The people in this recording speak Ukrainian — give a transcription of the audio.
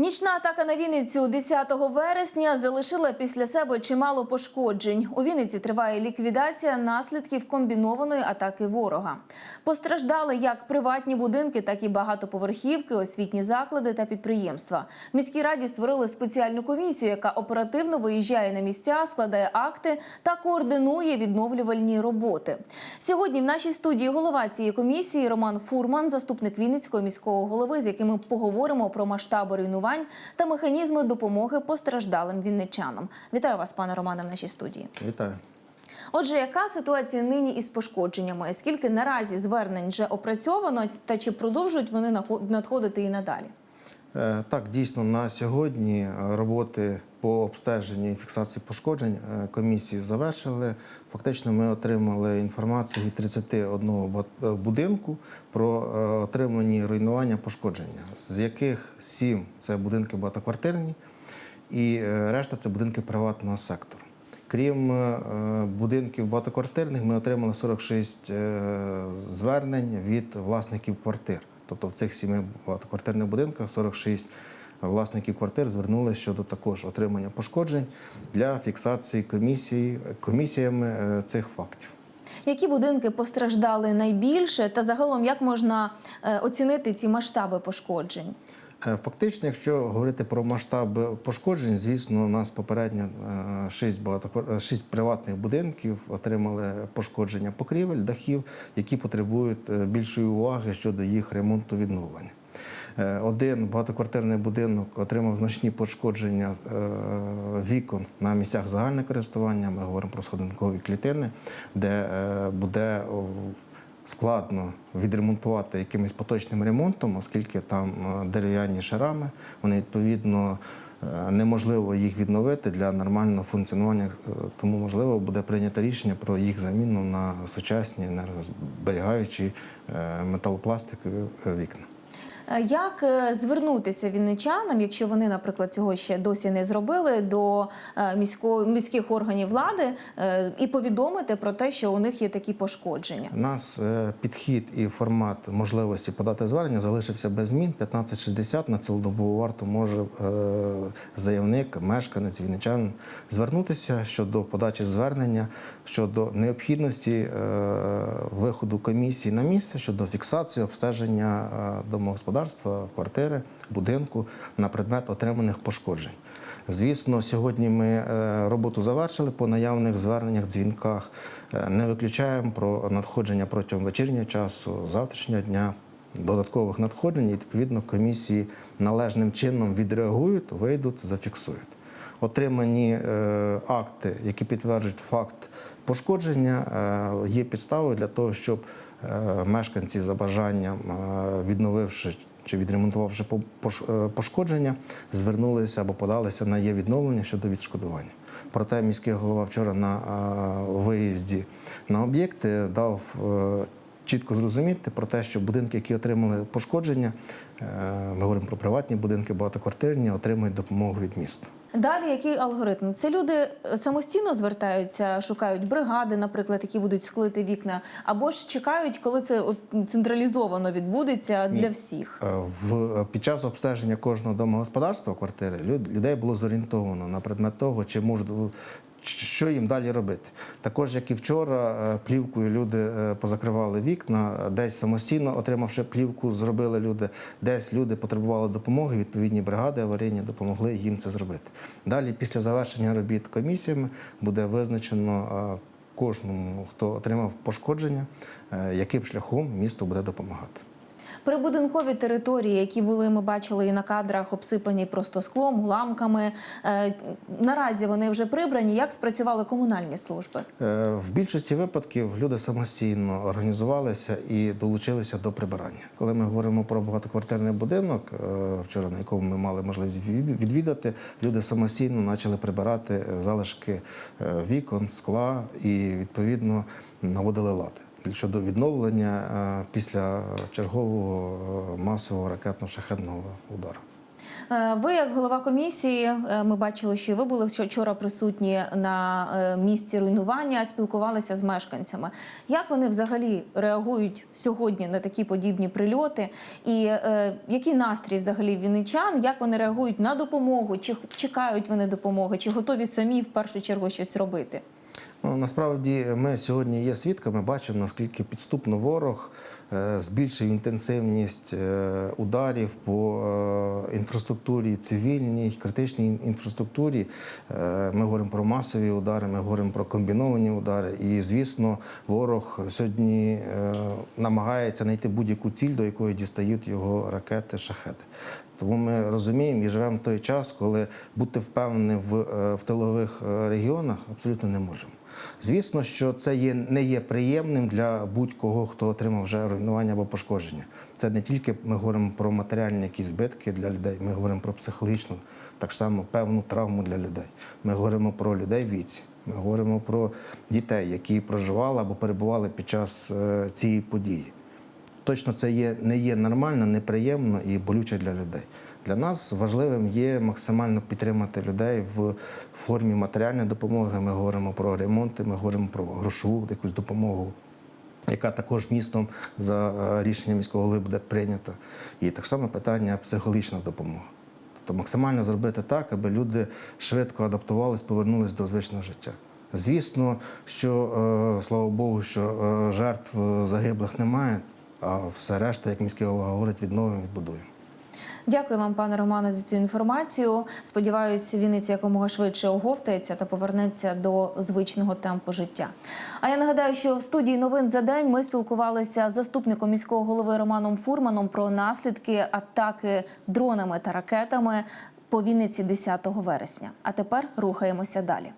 Нічна атака на Вінницю 10 вересня залишила після себе чимало пошкоджень. У Вінниці триває ліквідація наслідків комбінованої атаки ворога. Постраждали як приватні будинки, так і багатоповерхівки, освітні заклади та підприємства. В міській раді створили спеціальну комісію, яка оперативно виїжджає на місця, складає акти та координує відновлювальні роботи. Сьогодні в нашій студії голова цієї комісії Роман Фурман, заступник Вінницького міського голови, з яким ми поговоримо про масштаби руйнувань та механізми допомоги постраждалим вінничанам. Вітаю вас, пане Романе, в нашій студії. Вітаю. Отже, яка ситуація нині із пошкодженнями? Скільки наразі звернень вже опрацьовано, та чи продовжують вони надходити і надалі? Е, Так, дійсно, на сьогодні роботи по обстеженню і фіксації пошкоджень е, комісії завершили. Фактично, ми отримали інформацію від 31 е, будинку про е, отримані руйнування пошкодження, з яких 7 – це будинки багатоквартирні, і решта це будинки приватного сектору. Крім будинків багатоквартирних, ми отримали 46 е, звернень від власників квартир. Тобто в цих сіми багатоквартирних будинках 46 власників квартир звернулися щодо також отримання пошкоджень для фіксації комісії, комісіями е, цих фактів. Які будинки постраждали найбільше, та загалом як можна е, оцінити ці масштаби пошкоджень? Е, Фактично, якщо говорити про масштаби пошкоджень, звісно, у нас попередньо 6, багато, 6 приватних будинків отримали пошкодження покрівель, дахів, які потребують більшої уваги щодо їх ремонту відновлення. Е, Один багатоквартирний будинок отримав значні пошкодження е, вікон на місцях загального користування. Ми говоримо про сходинкові клітини, де е, буде складно відремонтувати якимось поточним ремонтом, оскільки там дерев'яні шарами, вони відповідно. Неможливо їх відновити для нормального функціонування, тому можливо буде прийнято рішення про їх заміну на сучасні енергозберігаючі металопластикові вікна. Е, Як е, звернутися вінничанам, якщо вони, наприклад, цього ще досі не зробили, до е, міського міських органів влади і повідомити про те, що у них є такі пошкодження? У нас підхід і формат можливості подати звернення залишився без змін. 1560 на цілодобову варту може заявник, мешканець, вінничанин звернутися щодо подачі звернення, щодо необхідності виходу комісії на місце щодо фіксації обстеження е, домогосподарства, квартири, будинку на предмет отриманих пошкоджень. Звісно, сьогодні ми е, роботу завершили по наявних зверненнях, дзвінках. Е, Не виключаємо про надходження протягом вечірнього часу, завтрашнього дня, додаткових надходжень. І, відповідно, комісії належним чином відреагують, вийдуть, зафіксують. Отримані е, акти, які підтверджують факт пошкодження, є підставою для того, щоб мешканці за бажанням, е, відновивши чи відремонтувавши е, пошкодження, звернулися або подалися на є відновлення щодо відшкодування. Проте міський голова вчора на е, виїзді на об'єкти дав е, чітко зрозуміти про те, що будинки, які отримали пошкодження, е, ми говоримо про приватні будинки, багатоквартирні, отримують допомогу від міста. Далі який алгоритм? Це люди е, самостійно звертаються, шукають бригади, наприклад, які будуть склити вікна, або ж чекають, коли це централізовано відбудеться для всіх. Е, В під час обстеження кожного домогосподарства квартири людей було зорієнтовано на предмет того, чи можуть що їм далі робити. Також, як і вчора, е, плівкою люди е, позакривали вікна, десь самостійно отримавши плівку, зробили люди, десь люди потребували допомоги. Відповідні бригади аварійні допомогли їм це зробити. Далі, після завершення робіт комісіями, буде визначено е, кожному, хто отримав пошкодження, яким шляхом місто буде допомагати. Прибудинкові території, які були, ми бачили і на кадрах, обсипані просто склом, уламками. Е, наразі вони вже прибрані. Як спрацювали комунальні служби? Е, В більшості випадків люди самостійно організувалися і долучилися до прибирання. Коли ми говоримо про багатоквартирний будинок, е, вчора на якому ми мали можливість від- відвідати, люди самостійно почали прибирати залишки вікон, скла і відповідно наводили лад. Щодо відновлення е, після чергового е, масового ракетно-шахетного удару. Е, Ви, як голова комісії, ми бачили, що ви були вчора присутні на місці руйнування, спілкувалися з мешканцями. Як вони взагалі реагують сьогодні на такі подібні прильоти? І е, який настрій взагалі вінничан? Як вони реагують на допомогу? Чи чекають вони допомоги? Чи готові самі в першу чергу щось робити? Ну, насправді ми сьогодні є свідками, бачимо, наскільки підступно ворог е, збільшив інтенсивність е, ударів по е, інфраструктурі цивільній, критичній інфраструктурі. Ми говоримо про масові удари, ми говоримо про комбіновані удари. І, звісно, ворог сьогодні намагається знайти будь-яку ціль, до якої дістають його ракети, шахети. Тому ми розуміємо і живемо в той час, коли бути впевненим в, е, в тилових е, регіонах абсолютно не можемо. Звісно, що це є, не є приємним для будь-кого, хто отримав вже руйнування або пошкодження. Це не тільки ми говоримо про матеріальні якісь збитки для людей, ми говоримо про психологічну, так само певну травму для людей. Ми говоримо про людей в віці. Ми говоримо про дітей, які проживали або перебували під час е, цієї події. Точно це є, не є нормально, неприємно і болюче для людей. Для нас важливим є максимально підтримати людей в формі матеріальної допомоги. Ми говоримо про ремонти, ми говоримо про грошову якусь допомогу, яка також містом за е, рішенням міського голови буде прийнята. І так само питання психологічна допомога. Тобто максимально зробити так, аби люди швидко адаптувались, повернулись до звичного життя. Звісно, що е, слава Богу, що е, жертв загиблих немає, а все решта, як міський голова говорить, відновимо, відбудуємо. Дякую вам, пане Романе, за цю інформацію. Сподіваюся, Вінниця якомога швидше оговтається та повернеться до звичного темпу життя. А я нагадаю, що в студії новин за день ми спілкувалися з заступником міського голови Романом Фурманом про наслідки атаки дронами та ракетами по Вінниці 10 вересня. А тепер рухаємося далі.